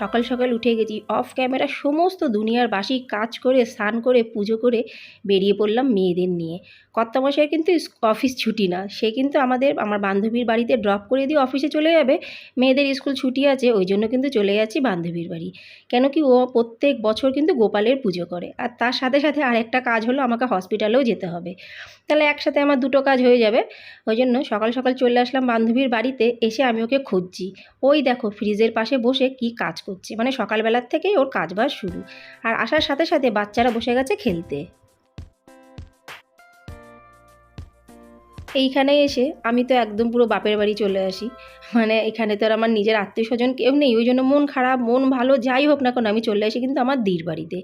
সকাল সকাল উঠে গেছি। অফ ক্যামেরা সমস্ত দুনিয়ার বাসি কাজ করে, স্নান করে, পুজো করে বেরিয়ে পড়লাম মেয়েদের নিয়ে। কর্তামশাই কিন্তু অফিস ছুটি না। সে কিন্তু আমাদের, আমার বান্ধবীর বাড়িতে ড্রপ করে দিয়ে অফিসে চলে যাবে। মেয়েদের স্কুল ছুটি আছে, ওই জন্য কিন্তু চলে যাচ্ছি বান্ধবীর বাড়ি। কেন কি ও প্রত্যেক বছর কিন্তু গোপালের পুজো করে। আর তার সাথে সাথে আরেকটা কাজ হলো, আমাকে হসপিটালেও যেতে হবে। তাহলে একসাথে আমার দুটো কাজ হয়ে যাবে। ওই জন্য সকাল সকাল চলে আসলাম বান্ধবীর বাড়িতে, এসে আমি ওকে খুঁজছি। ওই দেখো ফ্রিজের পাশে বসে কি কাজ করছে মানে সকালবেলার থেকেই ওর কাজ বাজ শুরু। আর আসার সাথে সাথে বাচ্চারা বসে গেছে খেলতে। এইখানে এসে আমি তো একদম পুরো বাপের বাড়ি চলে আসি। মানে এখানে তো আর আমার নিজের আত্মীয় স্বজন কেউ নেই, ওই জন্য মন খারাপ, মন ভালো, যাই হোক না কেন, আমি চলে আসি কিন্তু আমার দির বাড়িতে।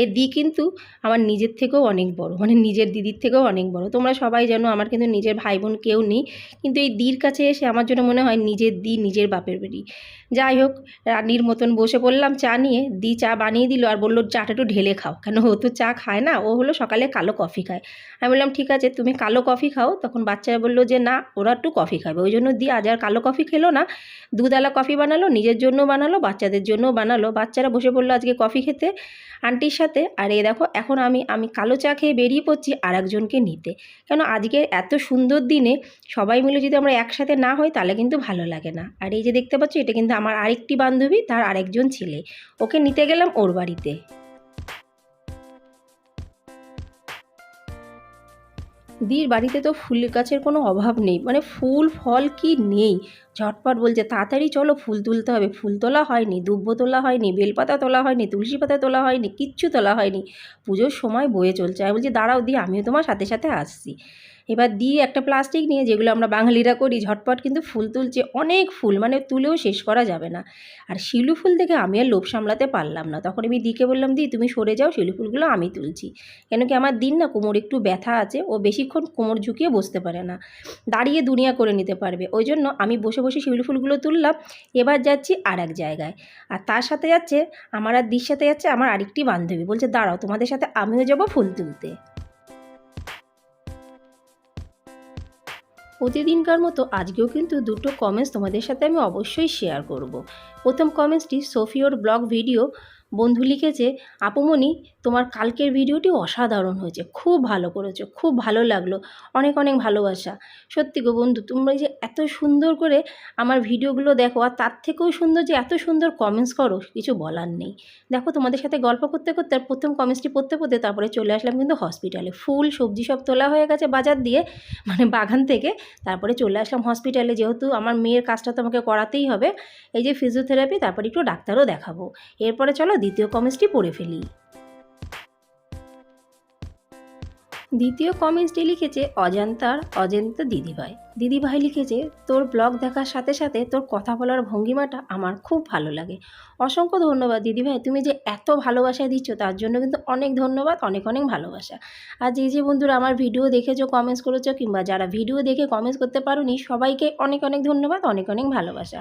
এই দি কিন্তু আমার নিজের থেকেও অনেক বড় মানে নিজের দিদির থেকেও অনেক বড়। তোমরা সবাই জানো আমার কিন্তু নিজের ভাই বোন কেউ নেই, কিন্তু এই দির কাছে এসে আমার জন্য মনে হয় নিজের দি নিজের বাপের বাড়ি। যাই হোক, রানীর মতন বসে পড়লাম চা নিয়ে, দি চা বানিয়ে দিল আর বলল, চাটা একটু ঢেলে খাও। কেন ও তো চা খায় না, ও হলো সকালে কালো কফি খায়। আমি বললাম, ঠিক আছে, তুমি কালো কফি খাও। তখন বাচ্চারা বলল যে, না, ওরা একটু কফি খাবে। ওই জন্য দি আজ আর কালো কফি খেলো না। দুধালা কফি বানালো, নিজের জন্য বানালো, বাচ্চাদের জন্য বানালো। বাচ্চারা বসে পড়ল আজকে কফি খেতে আন্টির সাথে। আর এ দেখো, এখন আমি আমি কালো চা খেয়ে বেরিয়ে পড়ছি আর একজনকে নিতে। কেন আজকের এত সুন্দর দিনে সবাই মিলে যদি আমরা একসাথে না হই তাহলে কিন্তু ভালো লাগে না। আর এই যে দেখতে পাচ্ছ, এটা কিন্তু আমার আরেকটি বান্ধবী, তার আরেকজন ছেলে। ওকে নিতে গেলাম ওর বাড়িতে। দির বাড়িতে তো ফুল গাছের কোনো অভাব নেই। মানে ফুল, ফল কি নেই? ঝটপট বলছে, তাড়াতাড়ি চলো, ফুল তুলতে হবে। ফুল তোলা হয়নি, দুব্বো তোলা হয়নি, বেলপাতা তোলা হয়নি, তুলসী পাতা তোলা হয়নি, কিচ্ছু তোলা হয়নি। পুজোর সময় বয়ে চলছে। আমি বলছি, দাঁড়াও দি, আমিও তোমার সাথে সাথে আসছি। এবার দিয়ে একটা প্লাস্টিক নিয়ে, যেগুলো আমরা বাঙালিরা করি, ঝটপট কিন্তু ফুল তুলছে। অনেক ফুল মানে তুলেও শেষ করা যাবে না। আর শিলু ফুল দেখে আমি আর লোভ সামলাতে পারলাম না। তখন আমি দিকে বললাম, দি, তুমি সরে যাও, শিলু ফুলগুলো আমি তুলছি। কেন কি আমার দিন না কোমর একটু ব্যথা আছে, ও বেশিক্ষণ কোমর ঝুঁকিয়ে বসতে পারে না। দাঁড়িয়ে দুনিয়া করে নিতে পারবে। ওই জন্য আমি বসে বসে শিউলি ফুলগুলো তুললাম। এবার যাচ্ছি আর এক জায়গায়। আর তার সাথে যাচ্ছে, আমার আর দির সাথে যাচ্ছে আমার আরেকটি বান্ধবী। বলছে, দাঁড়াও, তোমাদের সাথে আমিও যাব ফুল তুলতে। প্রতিদিনকার মতো আজকেও কিন্তু দুটো কমেন্টস তোমাদের সাথে আমি অবশ্যই শেয়ার করব। প্রথম কমেন্টসটি সোফিওর ব্লগ ভিডিও বন্ধু লিখেছে আপুমণি তোমার কালকের ভিডিওটি অসাধারণ হয়েছে। খুব ভালো করেছ, খুব ভালো লাগল। অনেক অনেক ভালোবাসা। সত্যি গো বন্ধু, তোমরা যে এত সুন্দর করে আমার ভিডিওগুলো দেখো, আর তার থেকেও সুন্দর যে এত সুন্দর কমেন্টস করো, কিছু বলার নেই। দেখো, তোমাদের সাথে গল্প করতে করতে, আর প্রথম কমেন্টসটি পড়তে পড়তে তারপরে চলে আসলাম কিন্তু হসপিটালে ফুল সবজি সব তোলা হয়ে গেছে বাজার দিয়ে মানে বাগান থেকে। তারপরে চলে আসলাম হসপিটালে যেহেতু আমার মেয়ের কাজটা তোমাকে করাতেই হবে। এই যে ফিজিওথেরাপি তারপরে একটু ডাক্তারও দেখাবো। এরপরে চলো দ্বিতীয় কমেন্টসটি পড়ে ফেলি। দ্বিতীয় কমেন্টসটি লিখেছে অজান্তার অজন্তা দিদিভাই। দিদিভাই লিখেছে, তোর ব্লগ দেখার সাথে সাথে তোর কথা বলার ভঙ্গিমাটা আমার খুব ভালো লাগে। অসংখ্য ধন্যবাদ দিদিভাই তুমি যে এত ভালোবাসা দিচ্ছ তার জন্য কিন্তু অনেক ধন্যবাদ, অনেক অনেক ভালোবাসা। আর যে যে বন্ধুরা আমার ভিডিও দেখেছ কমেন্টস করেছ কিংবা যারা ভিডিও দেখে কমেন্টস করতে পারোনি, সবাইকে অনেক অনেক ধন্যবাদ, অনেক অনেক ভালোবাসা।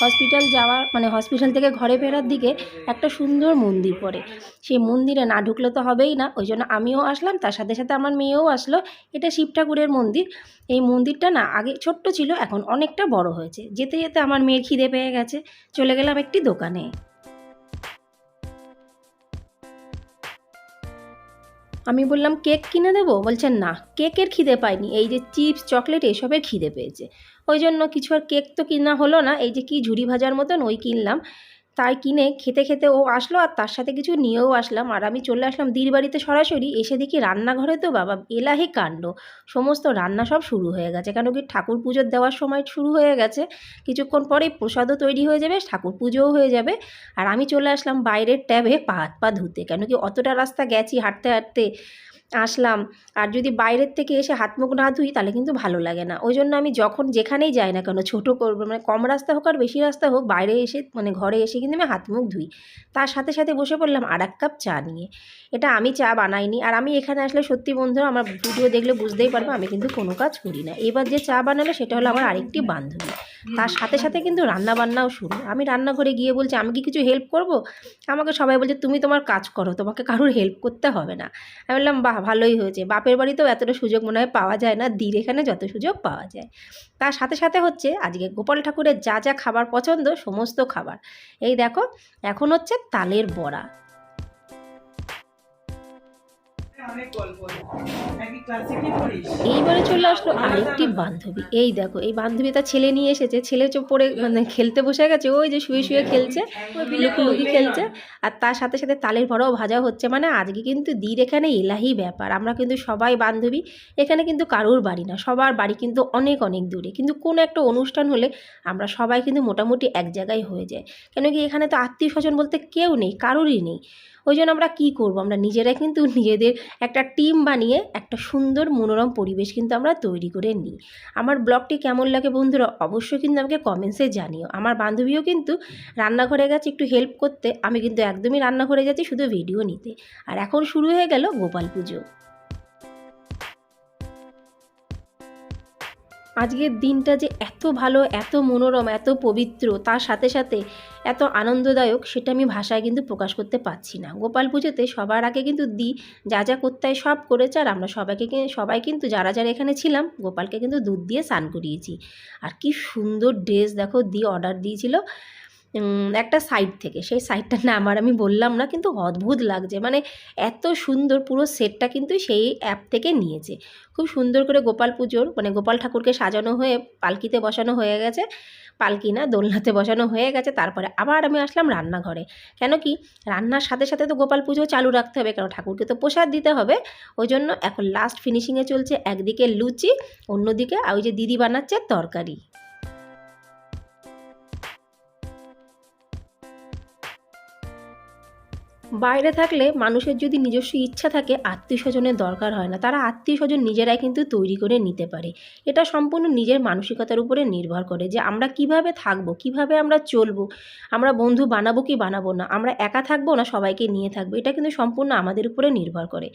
হসপিটাল যাওয়ার মানে হসপিটাল থেকে ঘরে ফেরার দিকে একটা সুন্দর মন্দির পড়ে। সেই মন্দিরে না ঢুকলে তো হবেই না, ওই জন্য আমিও আসলাম, তার সাথে সাথে আমার মেয়েও আসলো। এটা শিব ঠাকুরের মন্দির। এই মন্দিরটা না আগে ছোট্ট ছিল, এখন অনেকটা বড় হয়েছে। যেতে যেতে আমার মেয়ের খিদে পেয়ে গেছে। চলে গেলাম একটি দোকানে। আমি বললাম, কেক কিনে দেবো? বলছেন না, কেকের খিদে পাইনি। এই যে চিপস, চকলেট, এসবের খিদে পেয়েছে। ওই জন্য কিছু আর কেক তো কিনা হলো না। এই যে কি ঝুড়ি ভাজার মতন, ওই কিনলাম। তাই কিনে খেতে খেতে ও আসলো আর তার সাথে কিছু নিয়েও আসলাম। আর আমি চলে আসলাম দির বাড়িতে সরাসরি। এসে দেখি রান্নাঘরে তো বাবা এলাহি কাণ্ড। সমস্ত রান্না সব শুরু হয়ে গেছে। কেন কি ঠাকুর পুজোর দেওয়ার সময় শুরু হয়ে গেছে। কিছুক্ষণ পরেই প্রসাদও তৈরি হয়ে যাবে, ঠাকুর পুজোও হয়ে যাবে। আর আমি চলে আসলাম বাইরের ট্যাবে পা হাত পা ধুতে। কেন কি অতটা রাস্তা গেছি হাঁটতে হাঁটতে আসলাম। আর যদি বাইরের থেকে এসে হাত মুখ না ধুই, তাহলে কিন্তু ভালো লাগে না। ওই জন্য আমি যখন যেখানেই যাই না কেন, ছোটো করব মানে কম রাস্তা হোক আর বেশি রাস্তা হোক, বাইরে এসে মানে ঘরে এসে কিন্তু আমি হাত মুখ ধুই। তার সাথে সাথে বসে পড়লাম আর এক কাপ চা নিয়ে। এটা আমি চা বানাইনি। আর আমি এখানে আসলে সত্যি বন্ধুরা, আমার ভিডিও দেখলে বুঝতেই পারব, আমি কিন্তু কোনো কাজ করি না। এবার যে চা বানালো, সেটা হলো আমার আরেকটি বান্ধবী। তার সাথে সাথে কিন্তু রান্না বান্নাও শুরু। আমি রান্নাঘরে গিয়ে বলছি, আমি কি কিছু হেল্প করব? আমাকে সবাই বলছে, তুমি তোমার কাজ করো, তোমাকে কারোর হেল্প করতে হবে না। আমি বললাম, বাহ, ভালোই হয়েছে। বাপের বাড়িতেও এতটা সুযোগ মনে হয় পাওয়া যায় না, দির এখানে যত সুযোগ পাওয়া যায়। তার সাথে সাথে হচ্ছে, আজকে গোপাল ঠাকুরের যা যা খাবার পছন্দ, সমস্ত খাবার। এই দেখো, এখন হচ্ছে তালের বড়া। এইবারে চলে আসলো আরেকটি বান্ধবী। এই দেখো এই বান্ধবী তার ছেলে নিয়ে এসেছে। ছেলে চোখ পড়ে মানে খেলতে বসে গেছে। ওই যে শুয়ে শুয়ে খেলছে লুকি খেলছে। আর তার সাথে সাথে তালের বড়াও ভাজা হচ্ছে। মানে আজকে কিন্তু দির এখানে এলাহি ব্যাপার। আমরা কিন্তু সবাই বান্ধবী। এখানে কিন্তু কারোর বাড়ি না। সবার বাড়ি কিন্তু অনেক অনেক দূরে। কিন্তু কোনো একটা অনুষ্ঠান হলে আমরা সবাই কিন্তু মোটামুটি এক জায়গায় হয়ে যায় কেন কি এখানে তো আত্মীয় স্বজন বলতে কেউ নেই কারোরই নেই। ওই জন্য আমরা কী করব? আমরা নিজেরাই কিন্তু নিজেদের একটা টিম বানিয়ে একটা সুন্দর মনোরম পরিবেশ কিন্তু আমরা তৈরি করে নিই। আমার ব্লগটি কেমন লাগে বন্ধুরা অবশ্যই কিন্তু আমাকে কমেন্টসে জানিও। আমার বান্ধবীও কিন্তু রান্নাঘরে গেছে একটু হেল্প করতে। আমি কিন্তু একদমই রান্নাঘরে যাচ্ছি শুধু ভিডিও নিতে। আর এখন শুরু হয়ে গেল গোপাল পুজো। আজকের দিনটা যে এত ভালো, এত মনোরম, এত পবিত্র, তার সাথে সাথে এত আনন্দদায়ক, সেটা আমি ভাষায় কিন্তু প্রকাশ করতে পারছি না। গোপাল পুজোতে সবার আগে কিন্তু দি যা যা করতে সব করেছে আর আমরা সবাইকে সবাই কিন্তু যারা যারা এখানে ছিলাম, গোপালকে কিন্তু দুধ দিয়ে স্নান করিয়েছি। আর কি সুন্দর ড্রেস দেখো দি অর্ডার দিয়েছিল। একটা সাইট থেকে। সেই সাইটটার নাম আর আমি বললাম না, কিন্তু অদ্ভুত লাগছে। মানে এত সুন্দর পুরো সেটটা কিন্তু সেই অ্যাপ থেকে নিয়েছে। খুব সুন্দর করে গোপাল পুজোর মানে গোপাল ঠাকুরকে সাজানো হয়ে পালকিতে বসানো হয়ে গেছে। পালকি না, দোলনাতে বসানো হয়ে গেছে। তারপরে আবার আমি আসলাম রান্নাঘরে। কেন কি, রান্নার সাথে সাথে তো গোপাল পুজো চালু রাখতে হবে, কারণ ঠাকুরকে তো প্রসাদ দিতে হবে। ওই জন্য এখন লাস্ট ফিনিশিংয়ে চলছে একদিকে লুচি, অন্যদিকে ওই যে দিদি বানাচ্ছে তরকারি। বাইরে থাকলে মানুষের যদি নিজস্ব ইচ্ছা থাকে আত্মীয় স্বজনের দরকার হয় না। তারা আত্মীয় স্বজন নিজেরাই কিন্তু তৈরি করে নিতে পারে। এটা সম্পূর্ণ নিজের মানসিকতার উপরে নির্ভর করে যে আমরা কীভাবে থাকব, কীভাবে আমরা চলবো, আমরা বন্ধু বানাবো কি বানাবো না, আমরা একা থাকব না, সবাইকে নিয়ে থাকব, এটা কিন্তু সম্পূর্ণ আমাদের উপরে নির্ভর করে।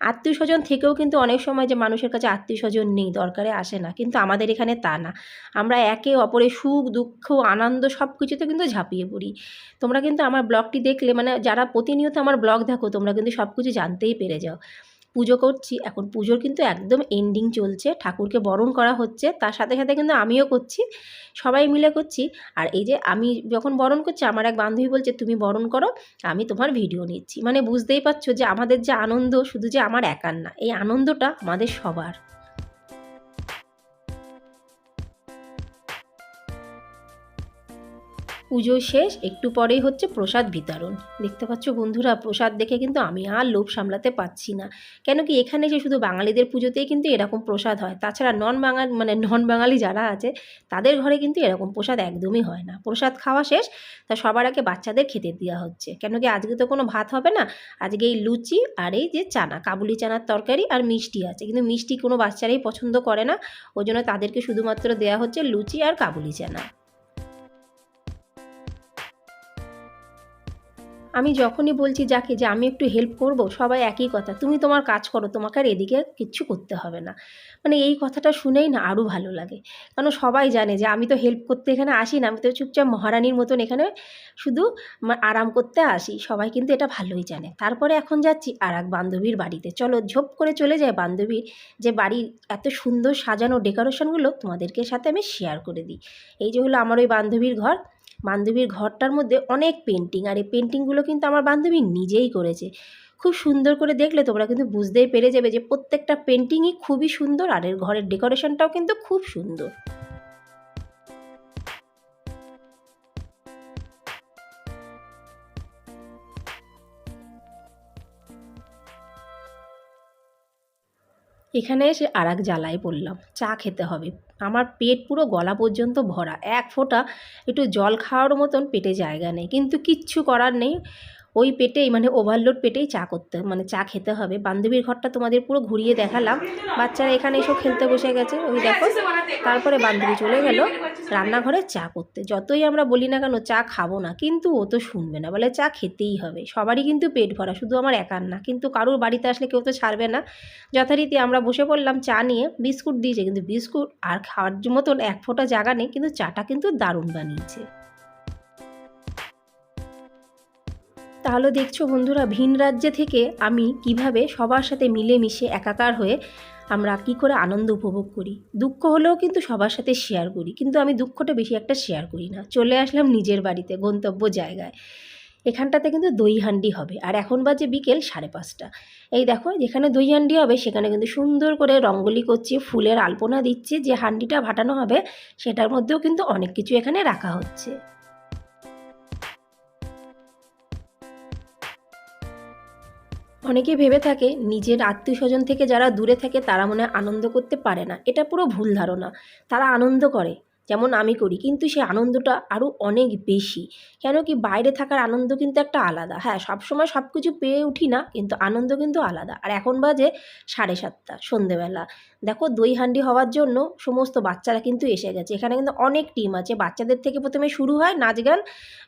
আত্মীয় স্বজন থেকেও কিন্তু অনেক সময় যে মানুষের কাছে আত্মীয় স্বজন নেই, দরকারে আসে না, কিন্তু আমাদের এখানে তা না। আমরা একে অপরের সুখ, দুঃখ, আনন্দ সব কিছুতে কিন্তু ঝাঁপিয়ে পড়ি। তোমরা কিন্তু আমার ব্লগটি দেখলে মানে যারা প্রতিনিয়ত আমার ব্লগ দেখো, তোমরা কিন্তু সব কিছু জানতেই পেরে যাও। পুজো করছি, এখন পুজোর কিন্তু একদম এন্ডিং চলছে, ঠাকুরকে বরণ করা হচ্ছে, তার সাথে সাথে কিন্তু আমিও করছি, সবাই মিলে করছি। আর এই যে আমি যখন বরণ করছি, আমার এক বান্ধবী বলছে, তুমি বরণ করো, আমি তোমার ভিডিও নিচ্ছি। মানে বুঝতেই পারছ যে আমাদের যে আনন্দ, শুধু যে আমার একার না, এই আনন্দটা আমাদের সবার। পুজো শেষ, একটু পরেই হচ্ছে প্রসাদ বিতরণ। দেখতে পাচ্ছ বন্ধুরা, প্রসাদ দেখে কিন্তু আমি আর লোভ সামলাতে পারছি না। কেন কি এখানে যে শুধু বাঙালিদের পুজোতেই কিন্তু এরকম প্রসাদ হয়। তাছাড়া নন বাঙাল মানে নন বাঙালি যারা আছে, তাদের ঘরে কিন্তু এরকম প্রসাদ একদমই হয় না। প্রসাদ খাওয়া শেষ, তা সবার আগে বাচ্চাদের খেতে দেওয়া হচ্ছে। কেন কি আজকে তো কোনো ভাত হবে না? আজকে এই লুচি আর এই যে চানা, কাবুলি চানার তরকারি আর মিষ্টি আছে। কিন্তু মিষ্টি কোনো বাচ্চারাই পছন্দ করে না। ওই জন্য তাদেরকে শুধুমাত্র দেওয়া হচ্ছে লুচি আর কাবুলি চানা। আমি যখনই বলছি, যাকে, যে আমি একটু হেল্প করব, সবাই একই কথা, তুমি তোমার কাজ করো, তোমাকে আর এদিকে কিচ্ছু করতে হবে না। মানে এই কথাটা শুনেই না আরও ভালো লাগে। কারণ সবাই জানে যে আমি তো হেল্প করতে এখানে আসি না, আমি তো চুপচাপ মহারানীর মতন এখানে শুধু আরাম করতে আসি, সবাই কিন্তু এটা ভালোই জানে। তারপরে এখন যাচ্ছি আর এক বান্ধবীর বাড়িতে। চলো, ঝোপ করে চলে যায় বান্ধবীর যে বাড়ির এত সুন্দর সাজানো ডেকোরেশনগুলো তোমাদেরকে সাথে আমি শেয়ার করে দিই। এই যে হলো আমার ওই বান্ধবীর ঘর বান্ধবীর ঘরটার মধ্যে অনেক পেন্টিং আর এই পেন্টিংগুলো কিন্তু আমার বান্ধবী নিজেই করেছে। খুব সুন্দর করে দেখলে তোমরা কিন্তু বুঝতেই পেরে যাবে যে প্রত্যেকটা পেন্টিংই খুবই সুন্দর, আর এর ঘরের ডেকোরেশনটাও কিন্তু খুব সুন্দর। এখানে এসে আর এক জ্বালায় পড়লাম। চা খেতে হবে। আমার পেট পুরো গলা পর্যন্ত ভরা। এক ফোঁটা একটু জল খাওয়ার মতন পেটে জায়গা নেই। কিন্তু কিচ্ছু করার নেই। ওই পেটেই মানে ওভারলোড পেটেই চা করতে মানে চা খেতে হবে। বান্ধবীর ঘরটা তোমাদের পুরো ঘুরিয়ে দেখালাম। বাচ্চারা এখানে এসব খেলতে বসে গেছে। ওই দেখো, তারপরে বান্ধবী চলে গেল রান্নাঘরে চা করতে। যতই আমরা বলি না কেন, চা খাব না, কিন্তু ও তো শুনবে না। বলে চা খেতেই হবে। সবারই কিন্তু পেট ভরা, শুধু আমার একার না। কিন্তু কারোর বাড়িতে আসলে কেউ তো ছাড়বে না। যথারীতি আমরা বসে পড়লাম চা নিয়ে। বিস্কুট দিয়েছে, কিন্তু বিস্কুট আর খাওয়ার মতন এক ফোঁটা জায়গা নেই, কিন্তু চাটা কিন্তু দারুণ বানিয়েছে। তাহলে দেখছ বন্ধুরা, ভিন রাজ্যে থেকে আমি কীভাবে সবার সাথে মিলেমিশে একাকার হয়ে আমরা কি করে আনন্দ উপভোগ করি? দুঃখ হলেও কিন্তু সবার সাথে শেয়ার করি, কিন্তু আমি দুঃখটা বেশি একটা শেয়ার করি না। চলে আসলাম নিজের বাড়িতে, গন্তব্য জায়গায়। এখানটাতে কিন্তু দই হান্ডি হবে। আর এখন বাজে বিকেল সাড়ে পাঁচটা। এই দেখো, যেখানে দই হান্ডি হবে, সেখানে কিন্তু সুন্দর করে রঙ্গোলি করছে, ফুলের আলপনা দিচ্ছে, যে হান্ডিটা ভাটানো হবে, সেটার মধ্যেও কিন্তু অনেক কিছু এখানে রাখা হচ্ছে। অনেকে ভেবে থাকে নিজের আত্মীয় স্বজন থেকে যারা দূরে থাকে তারা মনে আনন্দ করতে পারে না। এটা পুরো ভুল ধারণা। তারা আনন্দ করে। যেমন আমি করি, কিন্তু সেই আনন্দটা আরও অনেক বেশি। কেন কি বাইরে থাকার আনন্দ কিন্তু একটা আলাদা। হ্যাঁ সবসময় সব কিছু পেয়ে উঠি না, কিন্তু আনন্দ কিন্তু আলাদা। আর এখন বাজে সাড়ে সাতটা, সন্ধেবেলা। দেখো দই হান্ডি হওয়ার জন্য সমস্ত বাচ্চারা কিন্তু এসে গেছে। এখানে কিন্তু অনেক টিম আছে। বাচ্চাদের থেকে প্রথমে শুরু হয় নাচ গান,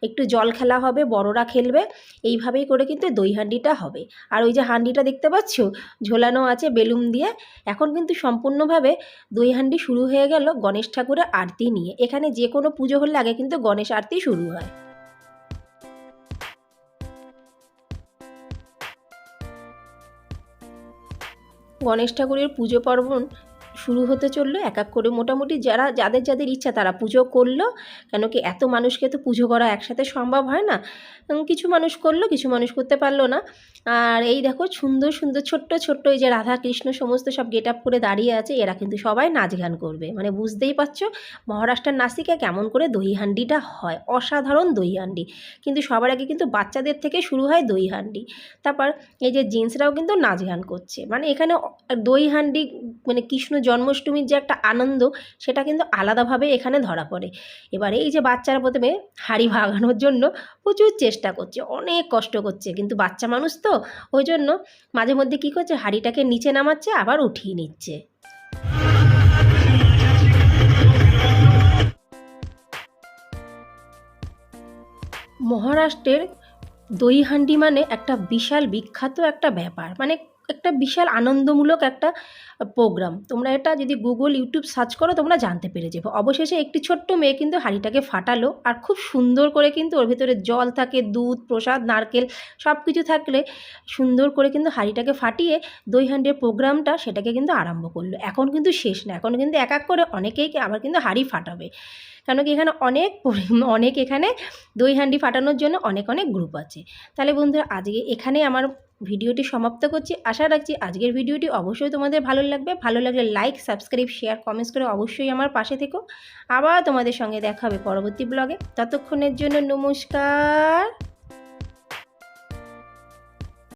একটু জল খেলা হবে, বড়রা খেলবে, এইভাবেই করে কিন্তু দই হান্ডিটা হবে। আর ওই যে হান্ডিটা দেখতে পাচ্ছ? ঝোলানো আছে বেলুন দিয়ে। এখন কিন্তু সম্পূর্ণভাবে দই হান্ডি শুরু হয়ে গেল গণেশ ঠাকুরের আরতি নিয়ে এখানে যে কোনো পুজো হলে আগে কিন্তু গণেশ আরতি শুরু হয়। গণেশ ঠাকুরের পুজো পার্বণ শুরু হতে চলল, এক এক করে মোটামুটি যারা, যাদের যাদের ইচ্ছা তারা পুজো করল। কেন কি এত মানুষকে তো পুজো করা একসাথে সম্ভব হয় না। কিছু মানুষ করল, কিছু মানুষ করতে পারল না। আর এই দেখো সুন্দর সুন্দর ছোট্ট ছোট্ট এই যে রাধা কৃষ্ণ সমস্ত সব গেট আপ করে দাঁড়িয়ে আছে, এরা কিন্তু সবাই নাচ গান করবে। মানে বুঝতেই পারছ, মহারাষ্ট্রের নাসিকে কেমন করে দই হান্ডিটা হয়। অসাধারণ দই হান্ডি কিন্তু সবার আগে কিন্তু বাচ্চাদের থেকে শুরু হয় দই হান্ডি তারপর এই যে জিন্সরাও কিন্তু নাচ গান করছে। মানে এখানে দই হান্ডি মানে কৃষ্ণ জন্মাষ্টমীর যে একটা আনন্দ, সেটা কিন্তু আলাদাভাবে এখানে ধরা পড়ে। এবারে এই যে বাচ্চারা প্রথমে হাড়ি ভাগানোর জন্য প্রচুর চেষ্টা করছে, অনেক কষ্ট করছে, কিন্তু বাচ্চা মানুষ তো ওই জন্য মাঝে মধ্যে কী করছে, হাড়িটাকে নিচে নামাচ্ছে, আবার উঠিয়ে নিচ্ছে। মহারাষ্ট্রের দই হান্ডি মানে একটা বিশাল বিখ্যাত একটা ব্যাপার। মানে একটা বিশাল আনন্দমূলক একটা প্রোগ্রাম তোমরা এটা যদি গুগল ইউটিউব সার্চ করো, তোমরা জানতে পেরে যাবে। অবশেষে একটি ছোট্ট মেয়ে কিন্তু হাঁড়িটাকে ফাটালো আর খুব সুন্দর করে কিন্তু ওর ভিতরে জল থাকে, দুধ, প্রসাদ, নারকেল সব কিছু থাকলে সুন্দর করে কিন্তু হাঁড়িটাকে ফাটিয়ে দই হান্ডির প্রোগ্রামটা সেটাকে কিন্তু আরম্ভ করল। এখন কিন্তু শেষ না, এখন কিন্তু এক এক করে অনেকেই আবার কিন্তু হাঁড়ি ফাটাবে। কেন কি এখানে অনেক অনেক এখানে দই হান্ডি ফাটানোর জন্য অনেক অনেক গ্রুপ আছে। তাহলে বন্ধুরা, আজকে এখানে আমার ভিডিওটি সমাপ্ত করছি। আশা রাখছি আজকের ভিডিওটি অবশ্যই তোমাদের ভালো লাগবে। ভালো লাগলে লাইক সাবস্ক্রাইব শেয়ার কমেন্টস করে অবশ্যই আমার পাশে থেকো। আবার তোমাদের সঙ্গে দেখা হবে পরবর্তী ব্লগে ততক্ষণের জন্য নমস্কার।